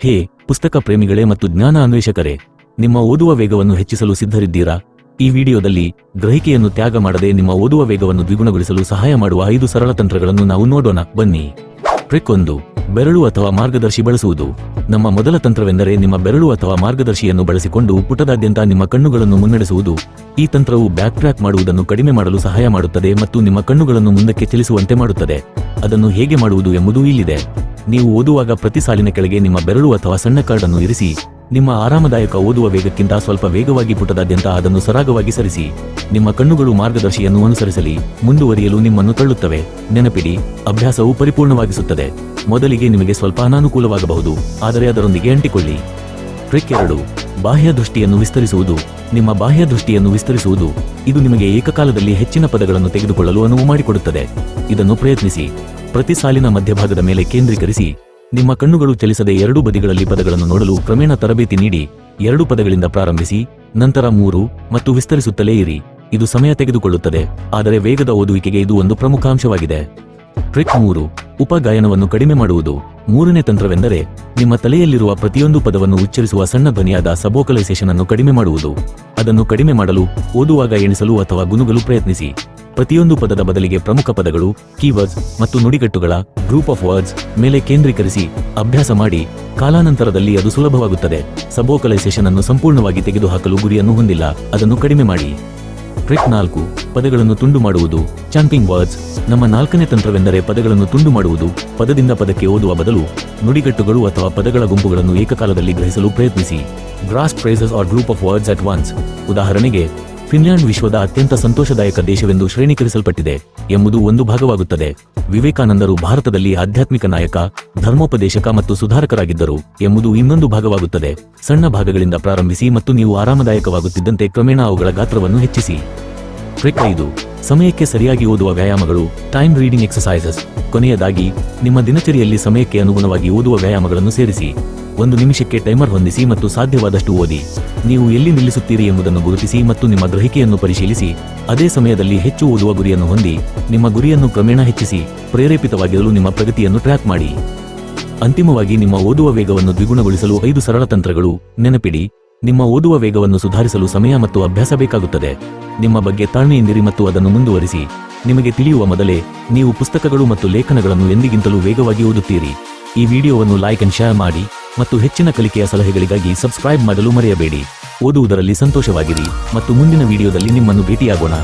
ಹೇ, ಪುಸ್ತಕ ಪ್ರೇಮಿಗಳೇ ಮತ್ತು ಜ್ಞಾನ ಅನ್ವೇಷಕರೇ, ನಿಮ್ಮ ಓದುವ ವೇಗವನ್ನು ಹೆಚ್ಚಿಸಲು ಸಿದ್ಧರಿದ್ದೀರಾ? ಈ ವಿಡಿಯೋದಲ್ಲಿ ಗ್ರಹಿಕೆಯನ್ನು ತ್ಯಾಗ ಮಾಡದೆ ನಿಮ್ಮ ಓದುವ ವೇಗವನ್ನು ದ್ವಿಗುಣಗೊಳಿಸಲು ಸಹಾಯ ಮಾಡುವ ಐದು ಸರಳ ತಂತ್ರಗಳನ್ನು ನಾವು ನೋಡೋಣ. ಬನ್ನಿ. ಟ್ರಿಕ್ ಒಂದು, ಬೆರಳು ಅಥವಾ ಮಾರ್ಗದರ್ಶಿ ಬಳಸುವುದು. ನಮ್ಮ ಮೊದಲ ತಂತ್ರವೆಂದರೆ ನಿಮ್ಮ ಬೆರಳು ಅಥವಾ ಮಾರ್ಗದರ್ಶಿಯನ್ನು ಬಳಸಿಕೊಂಡು ಪುಟದಾದ್ಯಂತ ನಿಮ್ಮ ಕಣ್ಣುಗಳನ್ನು ಮುನ್ನಡೆಸುವುದು. ಈ ತಂತ್ರವು ಬ್ಯಾಕ್ ಟ್ರ್ಯಾಕ್ ಮಾಡುವುದನ್ನು ಕಡಿಮೆ ಮಾಡಲು ಸಹಾಯ ಮಾಡುತ್ತದೆ ಮತ್ತು ನಿಮ್ಮ ಕಣ್ಣುಗಳನ್ನು ಮುಂದಕ್ಕೆ ಚಲಿಸುವಂತೆ ಮಾಡುತ್ತದೆ. ಅದನ್ನು ಹೇಗೆ ಮಾಡುವುದು ಎಂಬುದು ಇಲ್ಲಿದೆ. ನೀವು ಓದುವಾಗ ಪ್ರತಿ ಸಾಲಿನ ಕೆಳಗೆ ನಿಮ್ಮ ಬೆರಳು ಅಥವಾ ಸಣ್ಣ ಕಾರ್ಡ್ ಅನ್ನು ಇರಿಸಿ, ನಿಮ್ಮ ಆರಾಮದಾಯಕ ಓದುವ ವೇಗಕ್ಕಿಂತ ಸ್ವಲ್ಪ ವೇಗವಾಗಿ ಪುಟದಾದ್ಯಂತ ಅದನ್ನು ಸರಾಗವಾಗಿ ಸರಿಸಿ, ನಿಮ್ಮ ಕಣ್ಣುಗಳು ಮಾರ್ಗದರ್ಶಿಯನ್ನು ಅನುಸರಿಸಲಿ, ಮುಂದುವರಿಯಲು ನಿಮ್ಮನ್ನು ತಳ್ಳುತ್ತವೆ. ನೆನಪಿಡಿ, ಅಭ್ಯಾಸವು ಪರಿಪೂರ್ಣವಾಗಿಸುತ್ತದೆ. ಮೊದಲಿಗೆ ನಿಮಗೆ ಸ್ವಲ್ಪ ಅನಾನುಕೂಲವಾಗಬಹುದು, ಆದರೆ ಅದರೊಂದಿಗೆ ಅಂಟಿಕೊಳ್ಳಿ. ಟ್ರಿಕ್ ಎರಡು, ಬಾಹ್ಯ ದೃಷ್ಟಿಯನ್ನು ವಿಸ್ತರಿಸುವುದು. ನಿಮ್ಮ ಬಾಹ್ಯ ದೃಷ್ಟಿಯನ್ನು ವಿಸ್ತರಿಸುವುದು, ಇದು ನಿಮಗೆ ಏಕಕಾಲದಲ್ಲಿ ಹೆಚ್ಚಿನ ಪದಗಳನ್ನು ತೆಗೆದುಕೊಳ್ಳಲು ಅನುವು ಮಾಡಿಕೊಡುತ್ತದೆ. ಇದನ್ನು ಪ್ರಯತ್ನಿಸಿ. ಪ್ರತಿ ಸಾಲಿನ ಮಧ್ಯಭಾಗದ ಮೇಲೆ ಕೇಂದ್ರೀಕರಿಸಿ ನಿಮ್ಮ ಕಣ್ಣುಗಳು ಚಲಿಸದೆ ಎರಡು ಬದಿಗಳಲ್ಲಿ ಪದಗಳನ್ನು ನೋಡಲು ಕ್ರಮೇಣ ತರಬೇತಿ ನೀಡಿ ಎರಡು ಪದಗಳಿಂದ ಪ್ರಾರಂಭಿಸಿ ನಂತರ ಮೂರು ಮತ್ತು ವಿಸ್ತರಿಸುತ್ತಲೇ ಇರಿ. ಇದು ಸಮಯ ತೆಗೆದುಕೊಳ್ಳುತ್ತದೆ, ಆದರೆ ವೇಗದ ಓದುವಿಕೆಗೆ ಇದು ಒಂದು ಪ್ರಮುಖ ಅಂಶವಾಗಿದೆ ಟ್ರಿಕ್ ಮೂರು ಉಪಗಾಯನವನ್ನು ಕಡಿಮೆ ಮಾಡುವುದು. ಮೂರನೇ ತಂತ್ರವೆಂದರೆ ನಿಮ್ಮ ತಲೆಯಲ್ಲಿರುವ ಪ್ರತಿಯೊಂದು ಪದವನ್ನು ಉಚ್ಚರಿಸುವ ಸಣ್ಣ ಧ್ವನಿಯಾದ ಸಬೋಕಲೈಸೇಷನ್ ಅನ್ನು ಕಡಿಮೆ ಮಾಡುವುದು. ಅದನ್ನು ಕಡಿಮೆ ಮಾಡಲು, ಓದುವಾಗ ಎಣಿಸಲು ಅಥವಾ ಗುನುಗಲು ಪ್ರಯತ್ನಿಸಿ. ಪ್ರತಿಯೊಂದು ಪದದ ಬದಲಿಗೆ ಪ್ರಮುಖ ಪದಗಳು ಕೀವರ್ಡ್ಸ್ ಮತ್ತು ನುಡಿಗಟ್ಟುಗಳ ಗ್ರೂಪ್ ಆಫ್ ವರ್ಡ್ಸ್ ಮೇಲೆ ಕೇಂದ್ರೀಕರಿಸಿ ಅಭ್ಯಾಸ ಮಾಡಿ ಕಾಲಾನಂತರದಲ್ಲಿ ಅದು ಸುಲಭವಾಗುತ್ತದೆ. ಸಬೋಕಲೈಸೇಷನ್ ಅನ್ನು ಸಂಪೂರ್ಣವಾಗಿ ತೆಗೆದುಹಾಕಲು ಗುರಿಯನ್ನು ಹೊಂದಿಲ್ಲ. ಅದನ್ನು ಕಡಿಮೆ ಮಾಡಿ. ಟ್ರಿಕ್ ನಾಲ್ಕು, ಪದಗಳನ್ನು ತುಂಡು ಮಾಡುವುದು. ಚಾಂಪಿಂಗ್ ವರ್ಡ್ಸ್ ನಮ್ಮ ನಾಲ್ಕನೇ ತಂತ್ರವೆಂದರೆ ಪದಗಳನ್ನು ತುಂಡು ಮಾಡುವುದು. ಪದದಿಂದ ಪದಕ್ಕೆ ಓದುವ ಬದಲು ನುಡಿಗಟ್ಟುಗಳು ಅಥವಾ ಪದಗಳ ಗುಂಪುಗಳನ್ನು ಏಕಕಾಲದಲ್ಲಿ ಗ್ರಹಿಸಲು ಪ್ರಯತ್ನಿಸಿ. Grasp phrases or group of words at once ಉದಾಹರಣೆಗೆ ಫಿನ್ಲ್ಯಾಂಡ್ ವಿಶ್ವದ ಅತ್ಯಂತ ಸಂತೋಷದಾಯಕ ದೇಶವೆಂದು ಶ್ರೇಣೀಕರಿಸಲ್ಪಟ್ಟಿದೆ ಎಂಬುದು ಒಂದು ಭಾಗವಾಗುತ್ತದೆ. ವಿವೇಕಾನಂದರು ಭಾರತದಲ್ಲಿ ಆಧ್ಯಾತ್ಮಿಕ ನಾಯಕ, ಧರ್ಮೋಪದೇಶಕ ಮತ್ತು ಸುಧಾರಕರಾಗಿದ್ದರು ಎಂಬುದು ಇನ್ನೊಂದು ಭಾಗವಾಗುತ್ತದೆ. ಸಣ್ಣ ಭಾಗಗಳಿಂದ ಪ್ರಾರಂಭಿಸಿ ಮತ್ತು ನೀವು ಆರಾಮದಾಯಕವಾಗುತ್ತಿದ್ದಂತೆ ಕ್ರಮೇಣ ಅವುಗಳ ಗಾತ್ರವನ್ನು ಹೆಚ್ಚಿಸಿ. ಟ್ರಿಕ್ ಐದು. ಸಮಯಕ್ಕೆ ಸರಿಯಾಗಿ ಓದುವ ವ್ಯಾಯಾಮಗಳು, ಟೈಮ್ ರೀಡಿಂಗ್ ಎಕ್ಸಸೈಸಸ್ ಕೊನೆಯದಾಗಿ, ನಿಮ್ಮ ದಿನಚರಿಯಲ್ಲಿ ಸಮಯಕ್ಕೆ ಅನುಗುಣವಾಗಿ ಓದುವ ವ್ಯಾಯಾಮಗಳನ್ನು ಸೇರಿಸಿ. ಒಂದು ನಿಮಿಷಕ್ಕೆ ಟೈಮರ್ ಹೊಂದಿಸಿ ಮತ್ತು ಸಾಧ್ಯವಾದಷ್ಟು ಓದಿ. ನೀವು ಎಲ್ಲಿ ನಿಲ್ಲಿಸುತ್ತೀರಿ ಎಂಬುದನ್ನು ಗುರುತಿಸಿ ಮತ್ತು ನಿಮ್ಮ ಗ್ರಹಿಕೆಯನ್ನು ಪರಿಶೀಲಿಸಿ. ಅದೇ ಸಮಯದಲ್ಲಿ ಹೆಚ್ಚು ಓದುವ ಗುರಿಯನ್ನು ಹೊಂದಿ. ನಿಮ್ಮ ಗುರಿಯನ್ನು ಕ್ರಮೇಣ ಹೆಚ್ಚಿಸಿ. ಪ್ರೇರೇಪಿತವಾಗಿರಲು ನಿಮ್ಮ ಪ್ರಗತಿಯನ್ನು ಟ್ರ್ಯಾಕ್ ಮಾಡಿ. ಅಂತಿಮವಾಗಿ ನಿಮ್ಮ ಓದುವ ವೇಗವನ್ನು ದ್ವಿಗುಣಗೊಳಿಸಲು ಐದು ಸರಳ ತಂತ್ರಗಳು. ನೆನಪಿಡಿ, ನಿಮ್ಮ ಓದುವ ವೇಗವನ್ನು ಸುಧಾರಿಸಲು ಸಮಯ ಮತ್ತು ಅಭ್ಯಾಸ ಬೇಕಾಗುತ್ತದೆ. ನಿಮ್ಮ ಬಗ್ಗೆ ತಾಳ್ಮೆಯಿಂದಿರಿ ಮತ್ತು ಅದನ್ನು ಮುಂದುವರಿಸಿ. ನಿಮಗೆ ತಿಳಿಯುವ ಮೊದಲೇ, ನೀವು ಪುಸ್ತಕಗಳು ಮತ್ತು ಲೇಖನಗಳನ್ನು ಎಂದಿಗಿಂತಲೂ ವೇಗವಾಗಿ ಓದುತ್ತೀರಿ. ಈ ವಿಡಿಯೋವನ್ನು ಲೈಕ್ ಅಂಡ್ ಶೇರ್ ಮಾಡಿ. ಮತ್ತು ಹೆಚ್ಚಿನ ಕಲಿಕೆಯ ಸಲಹೆಗಳಿಗಾಗಿ ಸಬ್ಸ್ಕ್ರೈಬ್ ಮಾಡಲು ಮರೆಯಬೇಡಿ. ಓದುವುದರಲ್ಲಿ ಸಂತೋಷವಾಗಿರಿ ಮತ್ತು ಮುಂದಿನ ವಿಡಿಯೋದಲ್ಲಿ ನಿಮ್ಮನ್ನು ಭೇಟಿಯಾಗೋಣ.